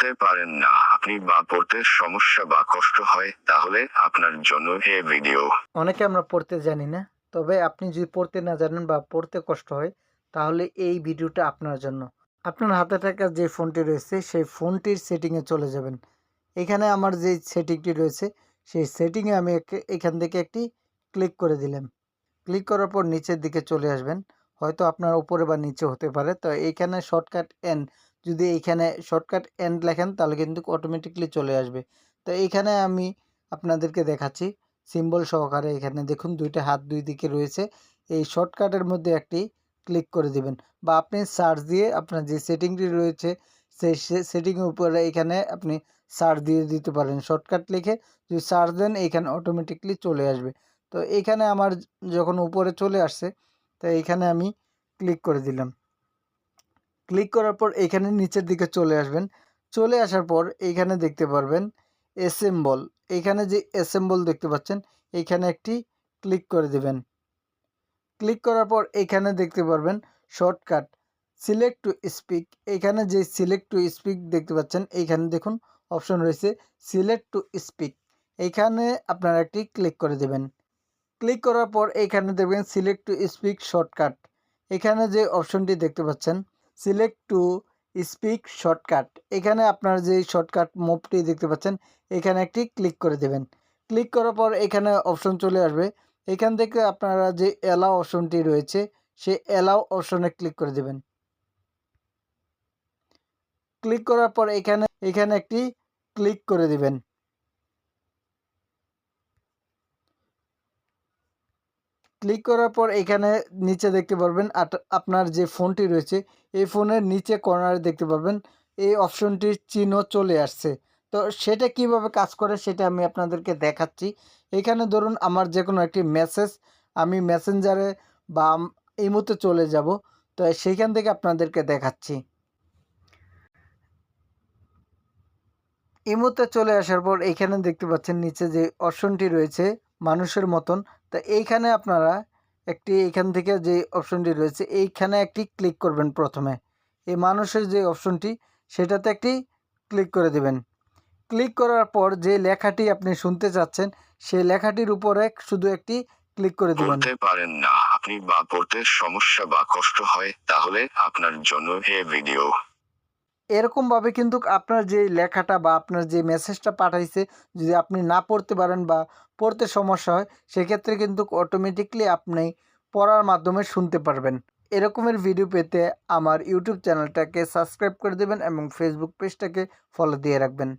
পড়তে পারেন না। আপনি বা পড়তে সমস্যা বা কষ্ট হয়, তাহলে আপনার জন্য এ ভিডিও অনেকে আমরা পড়তে জানি না, তবে আপনি যদি পড়তে না জানেন বা পড়তে কষ্ট হয়, তাহলে এই ভিডিওটা আপনার জন্য। আপনার হাতে থাকা যে ফোনটি রয়েছে, সেই ফোনটির সেটিংয়ে চলে যাবেন। এখানে আমার যে সেটিংটি রয়েছে, সেই সেটিংয়ে আমি এখান থেকে একটি ক্লিক করে দিলাম। ক্লিক করার পর নিচের দিকে চলে আসবেন। হয়তো আপনার উপরে বা নিচে হতে পারে, তো এইখানে শর্টকাট এন যদি এইখানে শর্টকাট এন্ড লেখেন, তাহলে কিন্তু অটোমেটিকলি চলে আসবে। তো এইখানে আমি আপনাদেরকে দেখাচ্ছি সিম্বল সহকারে এখানে দেখুন, দুইটা হাত দুই দিকে রয়েছে। এই শর্টকাটের মধ্যে একটি ক্লিক করে দিবেন বা আপনি সার্চ দিয়ে আপনার যে সেটিংটি রয়েছে, সেই সেটিংয়ের উপরে এখানে আপনি সার্চ দিয়ে দিতে পারেন। শর্টকাট লিখে যদি সার্চ দেন এখানে অটোমেটিকলি চলে আসবে। তো এখানে আমার যখন উপরে চলে আসছে, তো এইখানে আমি ক্লিক করে দিলাম। ক্লিক করার পর এখানে নিচের দিকে চলে আসবেন। চলে আসার পর এইখানে দেখতে পারবেন অ্যাসেম্বল এইখানে যে অ্যাসেম্বল দেখতে পাচ্ছেন এইখানে একটি ক্লিক করে দেবেন। ক্লিক করার পর এখানে দেখতে পারবেন শর্টকাট সিলেক্ট টু স্পিক এখানে যে সিলেক্ট টু স্পিক দেখতে পাচ্ছেন এইখানে দেখুন অপশন রয়েছে সিলেক্ট টু স্পিক এইখানে আপনারা একটি ক্লিক করে দেবেন। ক্লিক করার পর এইখানে দেখবেন সিলেক্ট টু স্পিক শর্টকাট এখানে যে অপশনটি দেখতে পাচ্ছেন সিলেক্ট টু স্পিক শর্টকাট এখানে আপনার যে শর্টকাট মুভটি দেখতে পাচ্ছেন, এখানে একটি ক্লিক করে দেবেন। ক্লিক করার পর এখানে অপশন চলে আসবে। এখান থেকে আপনারা যে অ্যালাও অপশনটি রয়েছে, সেই অ্যালাও অপশনে ক্লিক করে দেবেন। ক্লিক করার পর এখানে এখানে একটি ক্লিক করে দিবেন। ক্লিক করার পর এখানে নিচে দেখতে পারবেন আপনার যে ফোনটি রয়েছে, এই ফোনের নিচে কর্নারে দেখতে পারবেন, এই অপশনটির চিহ্ন চলে আসছে। তো সেটা কীভাবে কাজ করে সেটা আমি আপনাদেরকে দেখাচ্ছি। এখানে ধরুন আমার যে কোনো একটি মেসেজ আমি মেসেঞ্জারে বা এই মুহূর্তে চলে যাব। তো সেইখান থেকে আপনাদেরকে দেখাচ্ছি। এই মুহূর্তে চলে আসার পর এইখানে দেখতে পাচ্ছেন নিচে যে অপশনটি রয়েছে মানুষের মতন। তো এইখানে আপনারা একটি এখান থেকে যে অপশনটি রয়েছে, এইখানে একটি ক্লিক করবেন প্রথমে। এই মানুষের যে অপশনটি সেটাতে একটি ক্লিক করে দেবেন। ক্লিক করার পর যে লেখাটি আপনি শুনতে চাচ্ছেন, সেই লেখাটির উপরে শুধু একটি ক্লিক করে দেবেন। পারেন না। আপনি বা পড়তে সমস্যা বা কষ্ট হয়, তাহলে আপনার জন্য এ ভিডিও এরকমভাবে কিন্তু আপনার যে লেখাটা বা আপনার যে মেসেজটা পাঠাইছে, যদি আপনি না পড়তে পারেন বা পড়তে সমস্যা হয়, সেক্ষেত্রে কিন্তু অটোমেটিকলি আপনি পড়ার মাধ্যমে শুনতে পারবেন। এরকমের ভিডিও পেতে আমার ইউটিউব চ্যানেলটাকে সাবস্ক্রাইব করে দেবেন এবং ফেসবুক পেজটাকে ফলো দিয়ে রাখবেন।